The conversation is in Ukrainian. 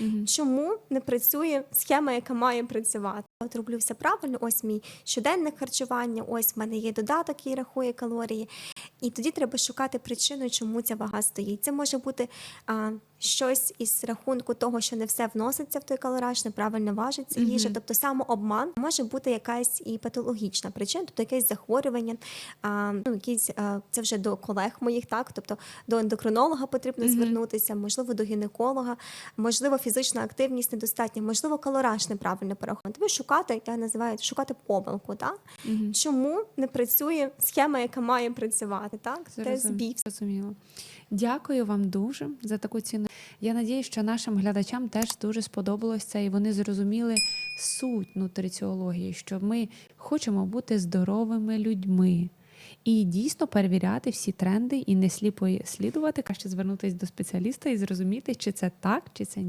Мгм. Чому не працює схема, яка має працювати? От роблю все правильно. Ось мій щоденне харчування, ось в мене є додаток, який рахує калорії. І тоді треба шукати причину, чому ця вага стоїть. Це може бути а, щось із рахунку того, що не все вноситься в той калораж, неправильно важиться їжа, Мгм. тобто самообман може бути якась і патологічна причина, тобто якесь захворювання, а, ну якісь а, це вже до колег моїх, так тобто до ендокринолога потрібно Мгм. звернутися, можливо, до гінеколога, можливо, фізична активність недостатня, можливо, калораж неправильно порахований. Тобто шукати, я називаю шукати помилку, так Мгм. чому не працює схема, яка має працювати, так це збій. Зрозуміло. Дякую вам дуже за таку ціну. Я надію, що нашим глядачам теж дуже сподобалось це, і вони зрозуміли суть нутриціології, що ми хочемо бути здоровими людьми. І дійсно перевіряти всі тренди і не сліпо слідувати, краще звернутися до спеціаліста і зрозуміти, чи це так, чи це ні.